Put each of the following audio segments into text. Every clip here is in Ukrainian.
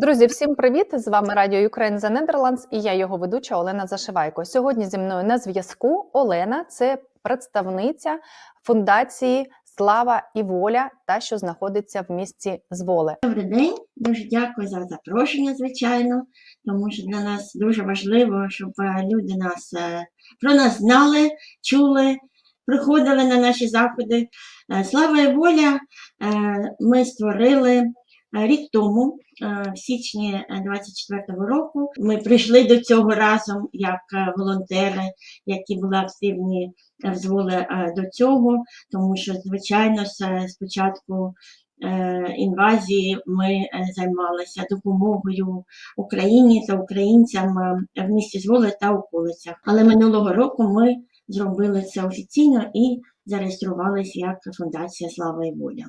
Друзі, всім привіт! З вами Радіо Ukraine за Netherlands і я його ведуча Олена Зашивайко. Сьогодні зі мною на зв'язку Олена, це представниця фундації Слава і Воля, та що знаходиться в місті Зволе. Добрий день, дуже дякую за запрошення, звичайно, тому що для нас дуже важливо, щоб е, люди нас е, про нас знали, чули, приходили на наші заходи. Е, Слава і воля ми створили рік тому, е, в січні 24-го року. Ми прийшли до цього разом як е, волонтери, які були активні в зволе е, до цього, тому що, звичайно, спочатку е, інвазії ми е, займалися допомогою Україні та українцям е, в місті Зволе та околицях. Але минулого року ми зробили це офіційно і зареєструвалися як Фундація Слава і Воля.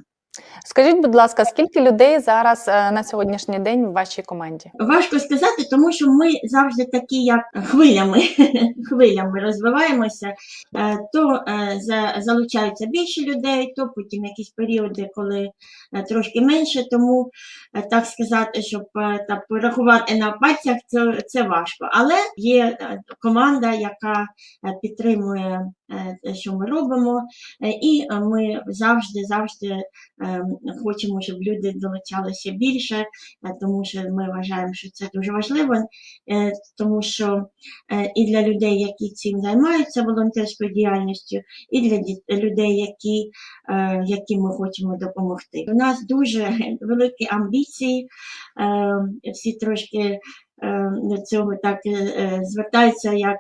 Скажіть, будь ласка, скільки людей зараз е, на сьогоднішній день в вашій команді? Важко сказати, тому що ми завжди такі, як хвилями, хвилями розвиваємося, Е, то е, залучаються більше людей, то потім якісь періоди, коли трошки менше. Тому так сказати, щоб так порахувати на пальцях, це, це важко. Але є команда, яка підтримує що ми робимо, е, і е, ми завжди, завжди е, хочемо, щоб люди долучалися більше е, тому що ми вважаємо, що це дуже важливо, е, тому що е, і для людей, які цим займаються волонтерською діяльністю, і для людей, які, е, яким ми хочемо допомогти. У нас дуже великі амбіції, е, всі трошки. Е, До цього так е, е, звертаються як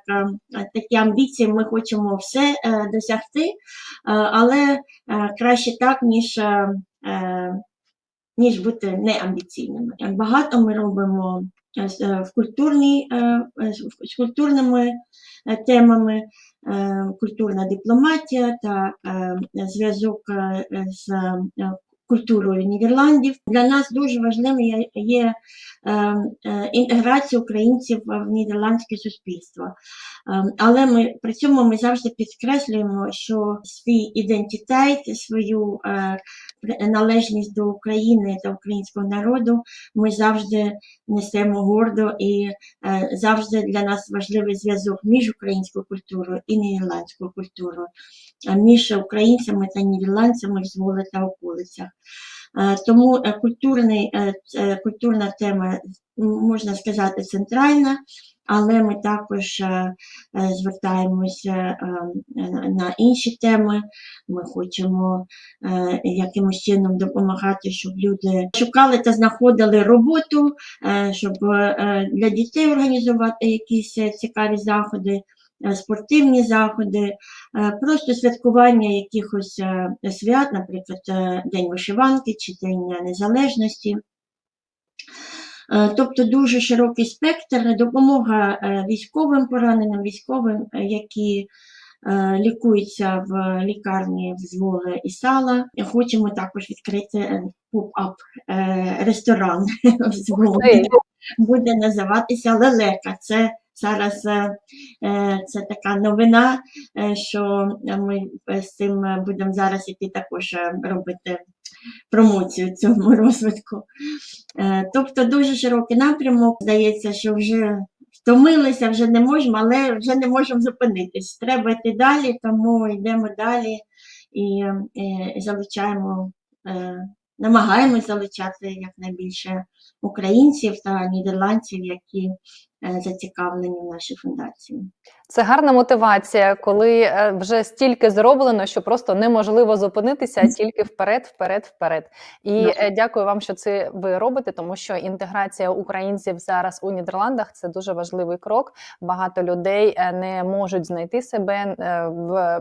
такі амбіції. Ми хочемо все досягти, але краще так, ніж ніж бути неамбіційними. Багато ми робимо в з- культурними темами, культурна дипломатія та зв'язок з культурою Нідерландів. Для нас дуже важливим є, е, е, інтеграція українців в нідерландське суспільство. Е, Але ми при цьому ми завжди підкреслюємо, що свій ідентитет, свою належність до України та українського народу ми завжди несемо гордо і завжди для нас важливий зв'язок між українською культурою і нідерландською культурою, між українцями та нідерландцями в Зволі та околицях. Е, Тому е, культурний, е, культурна тема, можна сказати, центральна, але ми також звертаємося на- інші теми. Ми хочемо якимось чином допомагати, щоб люди шукали та знаходили роботу, щоб для дітей організувати якісь цікаві заходи, спортивні заходи, е, просто святкування якихось е, свят, наприклад, е, День вишиванки чи День Незалежності. Е, Тобто дуже широкий спектр, допомога е, військовим пораненим, військовим, е, які е, лікуються в лікарні в Зволе і Сала. Хочемо також відкрити е, поп-ап е, ресторан в Зволі. Буде називатися Лелека. Це зараз е, е, це така новина, е, що ми з цим будемо зараз іти також робити промоцію цьому розвитку. Тобто дуже широкий напрямок. Здається, що вже втомилися, вже не можемо, але вже не можемо зупинитись. Треба йти далі, тому йдемо далі і залучаємо, намагаємось залучати якнайбільше українців та нідерландців, які зацікавлені в нашій фундації. Це гарна мотивація, коли е, вже стільки зроблено, що просто неможливо зупинитися, а тільки вперед, вперед, вперед. І Да. е, дякую вам, що це ви робите, тому що інтеграція українців зараз у Нідерландах це дуже важливий крок. Багато людей е, не можуть знайти себе е, в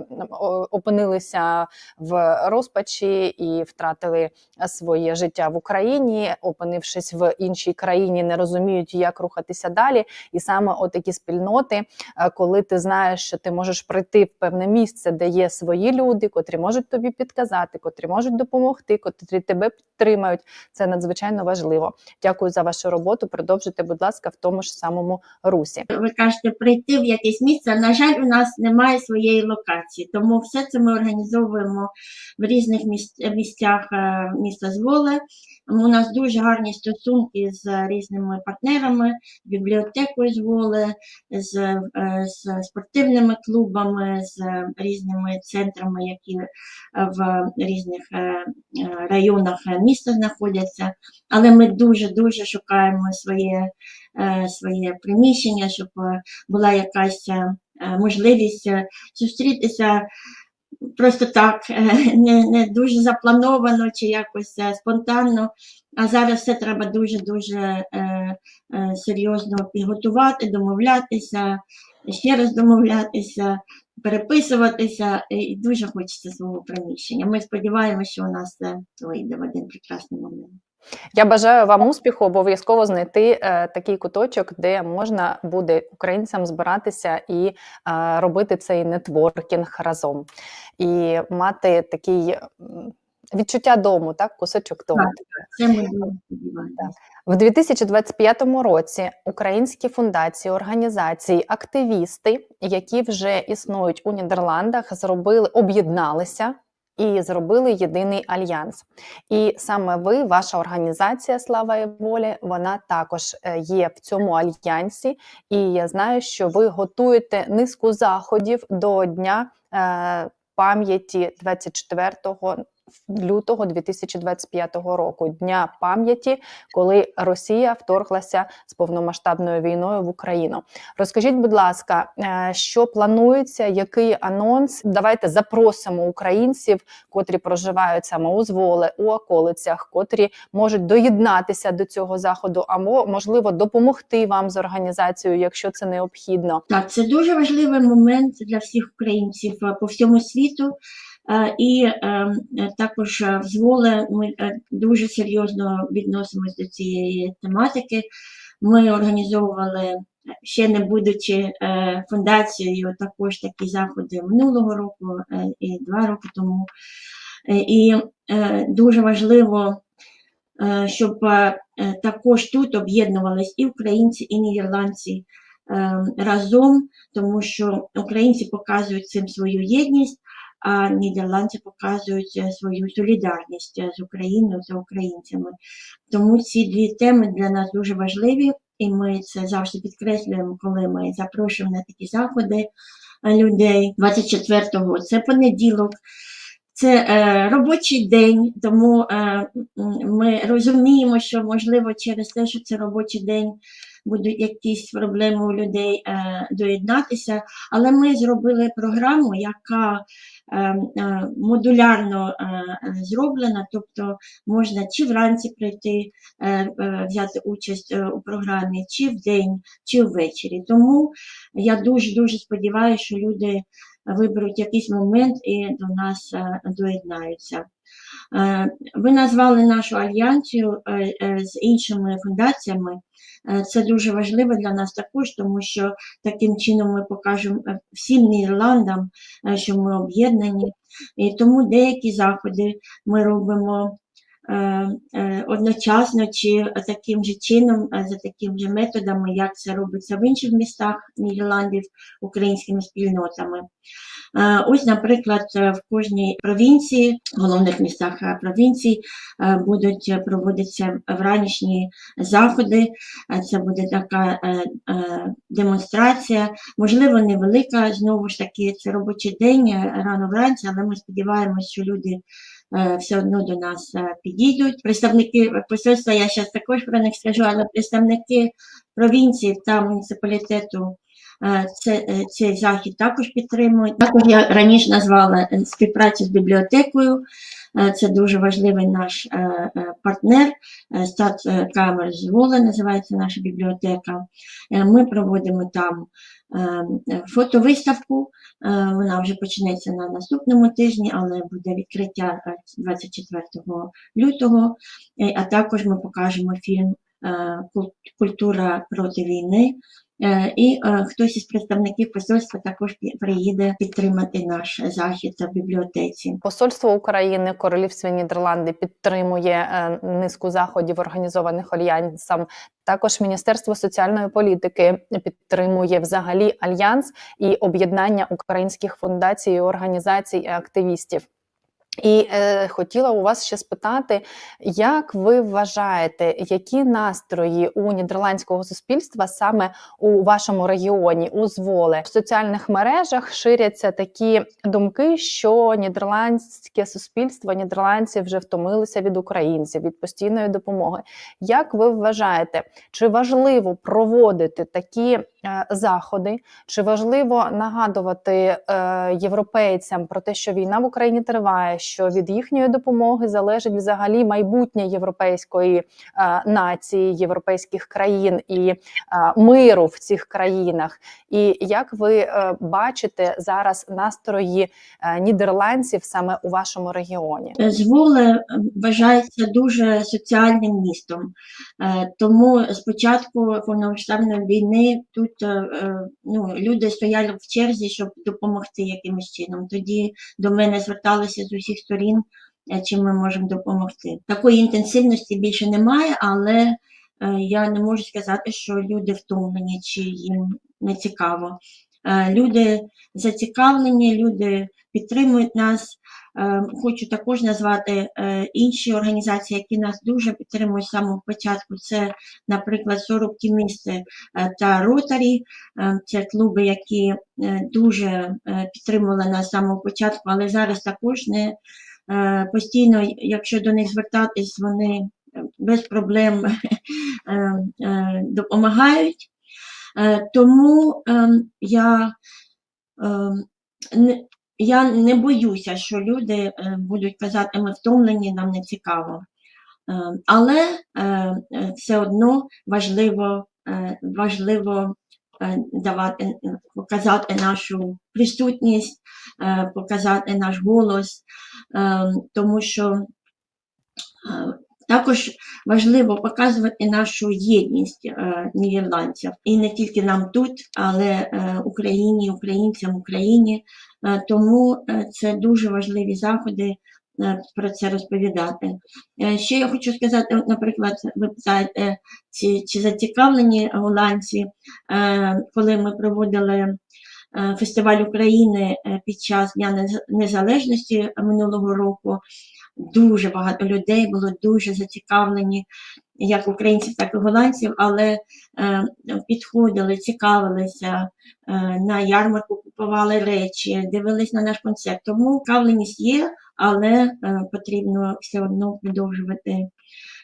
опинилися в розпачі і втратили своє життя в Україні, опинившись в іншій країні, не розуміють, як рухатися далі. І саме отакі спільноти, е, коли ти знаєш, що ти можеш прийти в певне місце, де є свої люди, котрі можуть тобі підказати, котрі можуть допомогти, котрі тебе підтримають. Це надзвичайно важливо. Дякую за вашу роботу. Продовжуйте, будь ласка, в тому ж самому русі. ви кажете, прийти в якесь місце. На жаль, у нас немає своєї локації, тому все це ми організовуємо в різних міс- місцях е, міста Зволе. У нас дуже гарні стосунки з різними партнерами, бібліотекою з Воле, з, е, з спортивними клубами, з різними центрами, які е, в різних е, районах міста знаходяться. Але ми дуже-дуже шукаємо своє, своє приміщення, щоб була якась можливість зустрітися просто так, не, не дуже заплановано чи якось е, спонтанно. А зараз все треба дуже-дуже е, е, серйозно підготувати, домовлятися, ще раз домовлятися, переписуватися. І дуже хочеться свого приміщення. Ми сподіваємося, що у нас це вийде в один прекрасний момент. Я бажаю вам успіху, обов'язково знайти е, такий куточок, де можна буде українцям збиратися і е, робити цей нетворкінг разом, і мати такий відчуття дому, так, кусочок дому. Так. Ми. В 2025 році українські фундації, організації, активісти, які вже існують у Нідерландах, зробили об'єдналися. І зробили єдиний альянс. І саме ви, ваша організація Слава і волі, вона також е, є в цьому альянсі. І я знаю, що ви готуєте низку заходів до дня е, пам'яті 24 лютого 2025 року, дня пам'яті, коли Росія вторглася з повномасштабною війною в Україну. Розкажіть, будь ласка, е, що планується, який анонс? Давайте запросимо українців, котрі проживають саме у Зволе, у околицях, котрі можуть доєднатися до цього заходу, або можливо допомогти вам з організацією, якщо це необхідно. Так, це дуже важливий момент для всіх українців е, по всьому світу. І е, е, також е, в Зволе ми е, дуже серйозно відносимось до цієї тематики. Ми організовували, ще не будучи е, фундацією, також такі заходи минулого року і два роки тому. І дуже важливо, щоб також тут об'єднувались і українці, і нідерландці е, разом, тому що українці показують цим свою єдність, а нідерландці показують е, свою солідарність е, з Україною та українцями. Тому ці дві теми для нас дуже важливі, і ми це завжди підкреслюємо, коли ми запрошуємо на такі заходи е, людей. 24-го це понеділок. Це е, робочий день, тому е, ми розуміємо, що можливо через те, що це робочий день, будуть якісь проблеми у людей е, доєднатися. Але ми зробили програму, яка е, е, модулярно зроблена, тобто можна чи вранці прийти, взяти участь у програмі, чи вдень, чи ввечері. Тому я дуже дуже сподіваюся, що люди виберуть якийсь момент і до нас доєднаються. Ви назвали нашу альянсію е, з іншими фундаціями. Е, Це дуже важливо для нас також, тому що таким чином ми покажемо е, всім Нідерландам, е, що ми об'єднані. І тому деякі заходи ми робимо одночасно чи таким же чином, е, за таким же методами, як це робиться в інших містах Нідерландів українськими спільнотами. Е, Ось, наприклад, е, в кожній провінції, головних містах е, провінцій, е, будуть е, проводитися вранішні заходи. Е, Це буде така е, е, демонстрація, можливо, невелика. Знову ж таки, це робочий день е, рано вранці, але ми сподіваємося, що люди е, все одно до нас е, підійдуть. Представники посольства, я зараз також про них скажу, але представники провінції та муніципалітету е, це, е, цей захід також підтримують. Також я раніше назвала е, співпрацю з бібліотекою. Е, Це дуже важливий наш е, е, партнер. Е, Стат е, Камер з Вола називається наша бібліотека. Е, Ми проводимо там е, е, фотовиставку. Е, Вона вже почнеться на наступному тижні, але буде відкриття е, 24 лютого. Е, А також ми покажемо фільм е, Культура проти війни. Е, І е, хтось із представників посольства також приїде підтримати наш захід в бібліотеці. Посольство України, Королівство Нідерланди підтримує е, низку заходів, організованих альянсом. Також Міністерство соціальної політики підтримує взагалі альянс і об'єднання українських фундацій, організацій і активістів. І е, хотіла у вас ще спитати, як ви вважаєте, які настрої у нідерландського суспільства саме у вашому регіоні, у Зволе? В соціальних мережах ширяться такі думки, що нідерландське суспільство, нідерландці вже втомилися від українців, від постійної допомоги. Як ви вважаєте, чи важливо проводити такі заходи? Чи важливо нагадувати е, європейцям про те, що війна в Україні триває, що від їхньої допомоги залежить взагалі майбутнє європейської е, нації, європейських країн і е, миру в цих країнах? І як ви е, бачите зараз настрої е, нідерландців саме у вашому регіоні? Зволе е, вважається дуже соціальним містом, Е, тому спочатку повномасштабної війни тут е, е, ну, люди стояли в черзі, щоб допомогти якимось чином. Тоді до мене зверталися з усіх сторін, е, чим ми можемо допомогти. Такої інтенсивності більше немає, але я не можу сказати, що люди втомлені чи їм не цікаво. Е, Люди зацікавлені, люди підтримують нас. Е, Хочу також назвати е, інші організації, які нас дуже підтримують з самого початку. Це, наприклад, 40 Тімісти е, та Ротарі. Це клуби, які дуже підтримували нас з самого початку, але зараз також не постійно, якщо до них звертатись, вони без проблем допомагають. Е, Тому ем, я ем, я не боюся, що люди е, будуть казати, ми втомлені, нам не цікаво. Е, Але все одно важливо, важливо давати, показати нашу присутність, показати наш голос, е, тому що також важливо показувати нашу єдність е, нідерландців. І не тільки нам тут, але е, Україні, українцям, Україні. Е, Тому це дуже важливі заходи про це розповідати. Ще я хочу сказати, наприклад, ви питаєте, чи, чи зацікавлені голландці, коли ми проводили фестиваль України під час Дня Нез- Незалежності минулого року. Дуже багато людей було дуже зацікавлені, як українців, так і голландців, але е, підходили, цікавилися, е, на ярмарку купували речі, дивились на наш концерт. Тому цікавленість є, але е, потрібно все одно продовжувати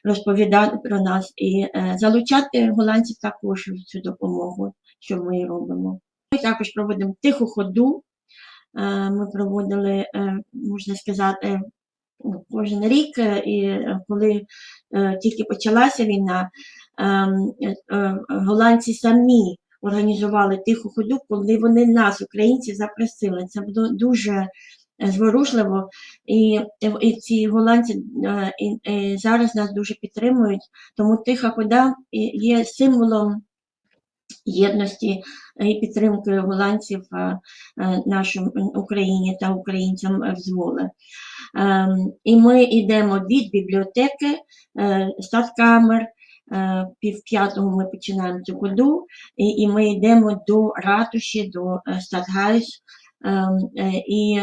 розповідати про нас і е, залучати голландців також в цю допомогу, що ми робимо. Ми також проводимо тиху ходу. Е, Ми проводили, е, можна сказати, кожен рік, е, і е, коли е, тільки почалася війна, ем, голландці самі організували тиху ходу, коли вони нас, українців, запросили. Це було дуже зворушливо, і, і ці голландці і, і зараз нас дуже підтримують, тому тиха хода є символом єдності і підтримки голландців е, е, нашим Україні та українцям в зволе. Ем, І ми йдемо від бібліотеки, е, статкамер, е, пів п'ятого ми починаємо цю ходу, і, ми йдемо до ратуші, до е, статгайс, е, і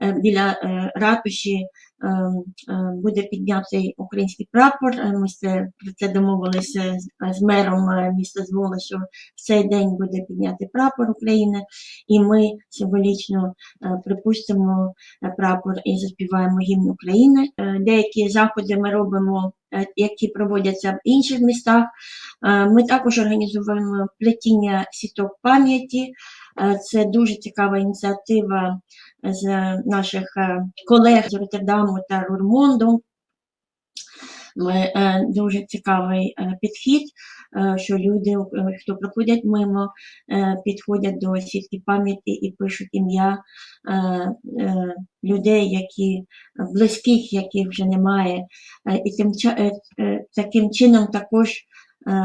е, біля е, ратуші ем, е, буде піднятий український прапор. Е, Ми про це домовилися з, мером е, міста Звола, що в цей день буде піднятий прапор України, і ми символічно е, припустимо е, прапор і заспіваємо гімн України. Е, Деякі заходи ми робимо, е, які проводяться в інших містах. Е, Ми також організовуємо плетіння сіток пам'яті. Е, Це дуже цікава ініціатива з наших е, колег з Роттердаму та Рурмонду. Ми, е, дуже цікавий е, підхід, е, що люди, е, хто проходять мимо, е, підходять до сітки пам'яті і пишуть ім'я е, е, людей, які близьких, яких вже немає, Е, і тим е, е, таким чином також е,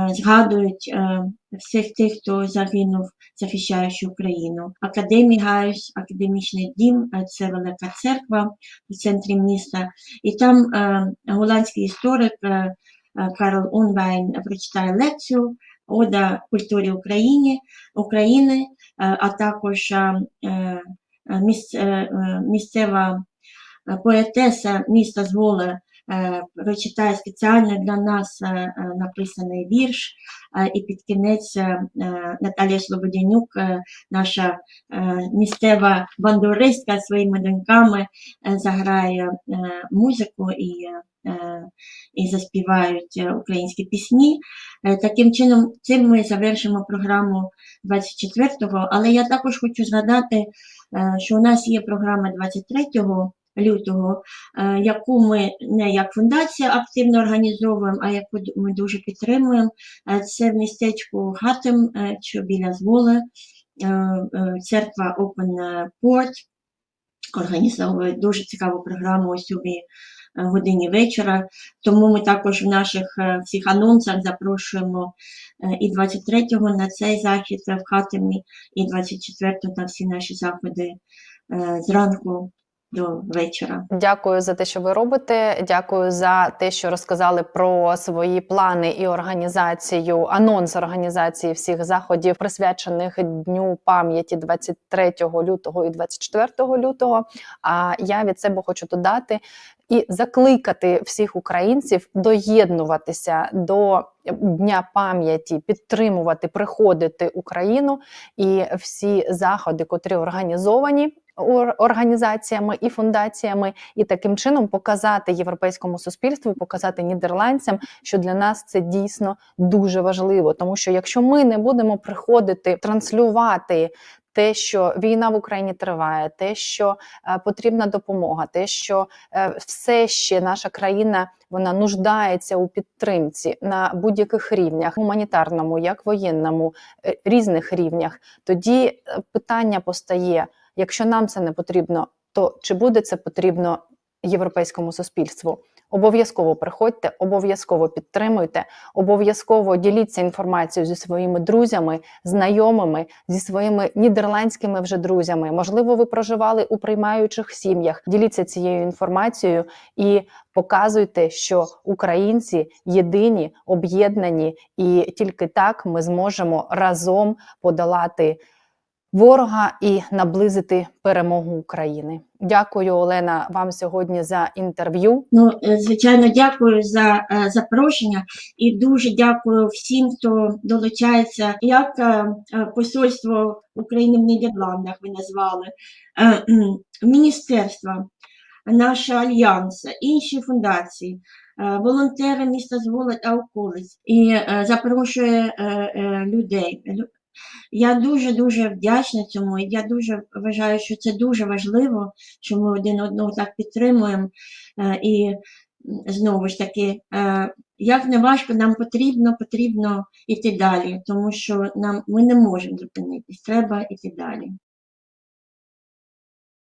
згадують е, всіх тих, хто загинув, захищаючи Україну. Академій Гайс, академічний дім, е, це велика церква в центрі міста. І там е, голландський історик е, е, Карл Онвайн прочитає лекцію Ода культурі України, е, а також е, е, міс- е, е, місцева е, поетеса міста Звола е, прочитає спеціально для нас е, е, написаний вірш, е, і під кінець е, е, Наталія Слободянюк, е, наша е, місцева бандуристка своїми доньками е, заграє е, музику і, е, і заспівають е, українські пісні. Е, Таким чином, цим ми завершимо програму 24-го, але я також хочу згадати, е, що у нас є програма 23 лютого, е, яку ми не як фундація активно організовуємо, а яку ми дуже підтримуємо. Е, Це в містечку Гатем, е, що біля Зволи, церква Open Port організовує дуже цікаву програму о 7 годині вечора. Тому ми також в наших всіх анонсах запрошуємо і 23-го на цей захід в Хатемі, і 24-го на всі наші заходи зранку до вечора. Дякую за те, що ви робите. Дякую за те, що розказали про свої плани і організацію, анонс організації всіх заходів, присвячених Дню пам'яті 23 лютого і 24 лютого. А я від себе хочу додати і закликати всіх українців доєднуватися до Дня пам'яті, підтримувати, приходити Україну і всі заходи, котрі організовані ор- організаціями і фундаціями, і таким чином показати європейському суспільству, показати нідерландцям, що для нас це дійсно дуже важливо. Тому що якщо ми не будемо приходити транслювати. Те, що війна в Україні триває, те, що е, потрібна допомога, те, що е, все ще наша країна вона нуждається у підтримці на будь-яких рівнях, гуманітарному, як воєнному, е, різних рівнях, тоді е, питання постає: якщо нам це не потрібно, то чи буде це потрібно європейському суспільству? Обов'язково приходьте, обов'язково підтримуйте, обов'язково діліться інформацією зі своїми друзями, знайомими, зі своїми нідерландськими вже друзями. Можливо, ви проживали у приймаючих сім'ях. Діліться цією інформацією і показуйте, що українці єдині, об'єднані, і тільки так ми зможемо разом подолати ворога і наблизити перемогу України. Дякую, Олена, вам сьогодні за інтерв'ю. Ну, е, звичайно, дякую за е, запрошення і дуже дякую всім, хто долучається, як е, посольство України в Нідерландах ви назвали, міністерства, наш альянс, інші фундації. Волонтери міста Звола та околиць і запрошує людей. Я дуже дуже вдячна цьому. і Я дуже вважаю, що це дуже важливо, що ми один одного так підтримуємо. Е, І знову ж таки, е, як не важко, нам потрібно, потрібно йти далі, тому що нам ми не можемо зупинитись, треба йти далі.